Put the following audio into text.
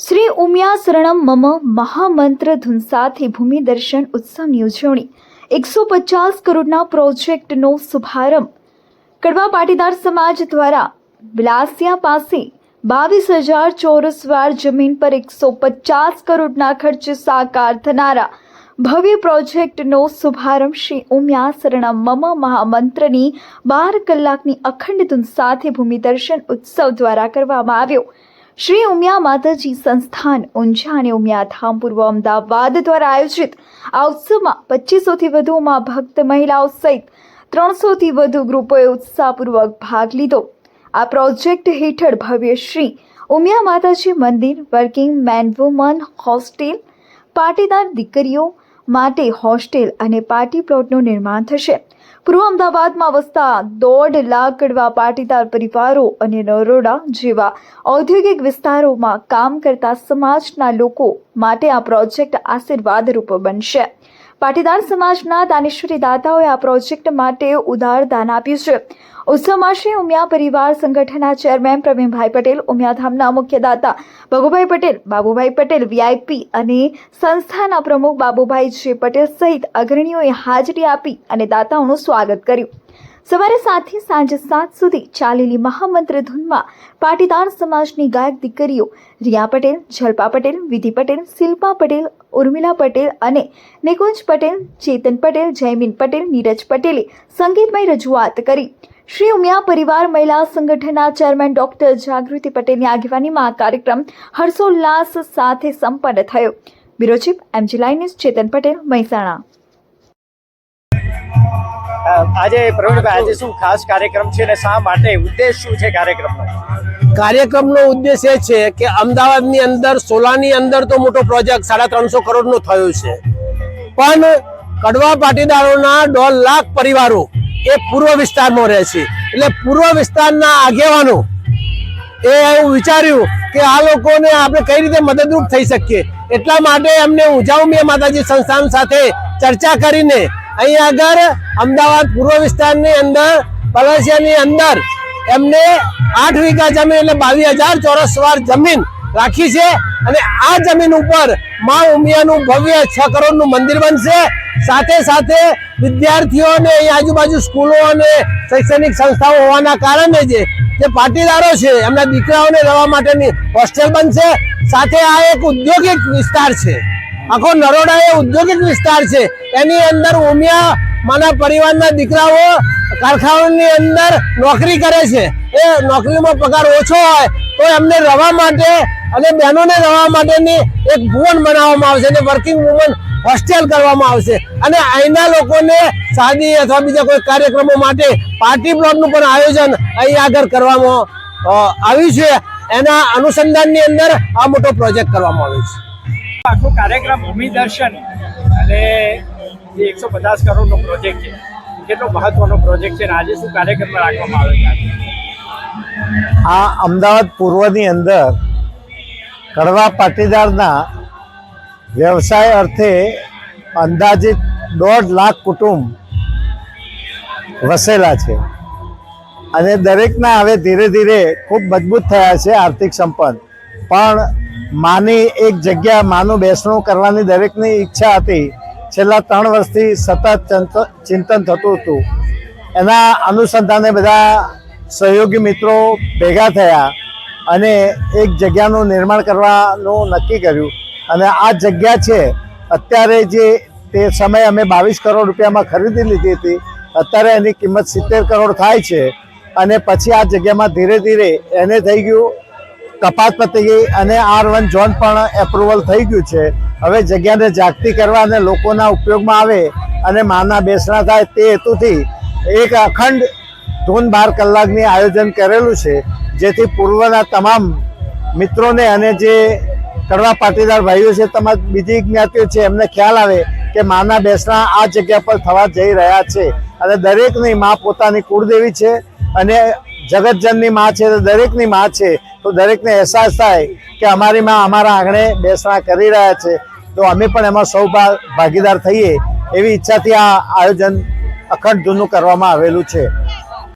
શ્રી ઉમિયા શરણમ મમ મહામંત્ર ધૂન સાથે ભૂમિ દર્શન ઉત્સવની ઉજવણી. એકસો પચાસ કરોડના પ્રોજેક્ટનો શુભારંભ. કડવા પાટીદાર સમાજ દ્વારા બિલાસિયા પાસે બાવીસ હજાર ચોરસ વાર જમીન પર એકસો પચાસ કરોડના ખર્ચે સાકાર થનારા ભવ્ય પ્રોજેક્ટનો શુભારંભ શ્રી ઉમિયા શરણમ મમ મહામંત્રની બાર કલાકની અખંડ ધૂન સાથે ભૂમિ દર્શન ઉત્સવ દ્વારા કરવામાં આવ્યો. શ્રી ઉમિયા માતાજી સંસ્થાન ઊંઝા અને ઉમિયા ધામ પૂર્વ અમદાવાદ દ્વારા આયોજિત આ ઉત્સવમાં પચીસોથી વધુ ઉમા ભક્ત મહિલાઓ સહિત ત્રણસોથી વધુ ગ્રુપોએ ઉત્સાહપૂર્વક ભાગ લીધો. આ પ્રોજેક્ટ હેઠળ ભવ્ય શ્રી ઉમિયા માતાજી મંદિર, working man woman, hostel, Patidar દીકરીઓ માટે હોસ્ટેલ અને પાર્ટી પ્લોટનું નિર્માણ થશે. પૂર્વ અમદાવાદમાં વસતા દોઢ લાખ કડવા પાટીદાર પરિવારો અને નરોડા જેવા ઔદ્યોગિક વિસ્તારોમાં કામ કરતા સમાજના લોકો માટે આ પ્રોજેક્ટ આશીર્વાદરૂપ બનશે. પાટીદાર સમાજના દાનેશ્વરી દાતાઓએ આ પ્રોજેક્ટ માટે ઉદાર દાન આપ્યું છે. ઉત્સવમાં શ્રી ઉમિયા પરિવાર સંગઠનના ચેરમેન પ્રવીણભાઈ પટેલ ઉમિયાધામના મુખ્ય દાતા ભગુભાઈ પટેલ, બાબુભાઈ પટેલ, વીઆઈપી અને સંસ્થાના પ્રમુખ બાબુભાઈ જે પટેલ સહિત અગ્રણીઓએ હાજરી આપી અને દાતાઓનું સ્વાગત કર્યું. સવારે સાતથી સાંજે સાત સુધી ચાલેલી મહામંત્ર ધૂનમાં પાટીદાર સમાજની ગાયક દીકરીઓ રિયા પટેલ, જલ્પા પટેલ, વિધિ પટેલ, શિલ્પા પટેલ, ઉર્મિલા પટેલ અને નિકુંજ પટેલ, ચેતન પટેલ, જયમીન પટેલ, નીરજ પટેલે સંગીતમય રજૂઆત કરી. શ્રી ઉમિયા પરિવાર મહિલા સંગઠનના ચેરમેન ડોક્ટર જાગૃતિ પટેલની આગેવાનીમાં આ કાર્યક્રમ હર્ષોલ્લાસ સાથે સંપન્ન થયો. બ્યુરો ચીફ, એમજી લાઇનિસ ચેતન પટેલ, મહેસાણા. આજે પ્રવીણભાઈ, આજે શું ખાસ કાર્યક્રમ છે અને શા માટે ઉદ્દેશ શું છે કાર્યક્રમનો? કાર્યક્રમનો ઉદ્દેશ એ છે કે અમદાવાદની અંદર, સોલાની અંદર તો મોટો પ્રોજેક્ટ સાડા ત્રણસો કરોડનો થયો છે. પણ કડવા પાટીદારોના દોઢ લાખ પરિવારો એ પૂર્વ વિસ્તારમાં રહે છે. એટલે પૂર્વ વિસ્તારના આગેવાનો એ એવું વિચાર્યું કે આ લોકોને આપણે કઈ રીતે મદદરૂપ થઈ શકીએ. એટલા માટે એમને ઉજાઉમિયા માતાજી સંસ્થાન સાથે ચર્ચા કરીને અહીં આગળ અમદાવાદ પૂર્વ વિસ્તારની અંદર, પલાસિયાની અંદર એમને આઠ વીઘા જમીન એટલે બાવીસ હજાર ચોરસ વાર જમીન રાખી છે અને આ જમીન ઉપર મા ઉમિયાનું ભવ્ય છ કરોડનું મંદિર બનશે. સાથે સાથે વિદ્યાર્થીઓને અહીં આજુબાજુ સ્કૂલો અને શૈક્ષણિક સંસ્થાઓ હોવાના કારણે જે જે પાટીદારો છે, એમના દીકરાઓને રહેવા માટેની હોસ્ટેલ બનશે. સાથે આ એક ઉદ્યોગિક વિસ્તાર છે. આખો નરોડા એ ઔદ્યોગિક વિસ્તાર છે. એની અંદર ઉમિયા મારા પરિવારના દીકરાઓ કારખાનાની અંદર નોકરી કરે છે. એ નોકરીમાં પગાર ઓછો હોય તો એમને રવા માટે અને બહેનોને રવા માટેની એક ભુવન બનાવવામાં આવશે અને વર્કિંગ વુમન હોસ્ટેલ કરવામાં આવશે. અને અહીંના લોકોને શાદી અથવા બીજા કોઈ કાર્યક્રમો માટે પાર્ટી પ્લોટનું પણ આયોજન અહીં આગળ કરવામાં આવ્યું છે. એના અનુસંધાનની અંદર આ મોટો પ્રોજેક્ટ કરવામાં આવ્યો છે. આખો કાર્યક્રમ ભૂમિ દર્શન અને જે એકસો પચાસ કરોડનો પ્રોજેક્ટ છે, કેટલો મહત્વનો પ્રોજેક્ટ છે આજે શું કાર્યક્રમ રાખવામાં આવ્યો છે? આ અમદાવાદ પૂર્વની અંદર કડવા પાટીદારના વ્યવસાય અર્થે અંદાજિત દોઢ લાખ કુટુંબ વસેલા છે. અને દરેકના હવે ધીરે ધીરે ખૂબ મજબૂત થયા છે આર્થિક સંપન્ન. પણ માની એક જગ્યા માનું બેસણું કરવાની દરેકની ઈચ્છા હતી. છેલ્લા ત્રણ વર્ષથી સતત ચંત- ચિંતન થતું હતું. એના અનુસંધાને બધા સહયોગી મિત્રો ભેગા થયા અને એક જગ્યાનું નિર્માણ કરવાનું નક્કી કર્યું. અને આ જગ્યા છે, અત્યારે જે તે સમયે અમે બાવીસ કરોડ રૂપિયામાં ખરીદી લીધી હતી. અત્યારે એની કિંમત સિત્તેર કરોડ થાય છે. અને પછી આ જગ્યામાં ધીરે ધીરે એને થઈ ગયું કપાત પતી અને આર વન ઝોન પણ એપ્રુવલ થઈ ગયું છે. હવે જગ્યાને જાગતી કરવા અને લોકોના ઉપયોગમાં આવે અને માના બેસણા થાય તે હેતુથી એક અખંડ ધૂન બાર કલાકની આયોજન કરેલું છે. જેથી પૂર્વના તમામ મિત્રોને અને જે કડવા પાટીદાર ભાઈઓ છે, તમામ બીજી જ્ઞાતિઓ છે, એમને ખ્યાલ આવે કે માના બેસણા આ જગ્યા પર થવા જઈ રહ્યા છે. અને દરેકની મા પોતાની કુળદેવી છે અને જગતજનની માં છે, તો દરેકની માં છે, તો દરેકને અહેસાસ થાય કે અમારી માં અમારા આંગણે બેસણા કરી રહ્યા છે. તો અમે પણ એમાં સૌ ભાગીદાર થઈએ એવી ઈચ્છાથી આ આયોજન અખંડ જૂનું કરવામાં આવેલું છે.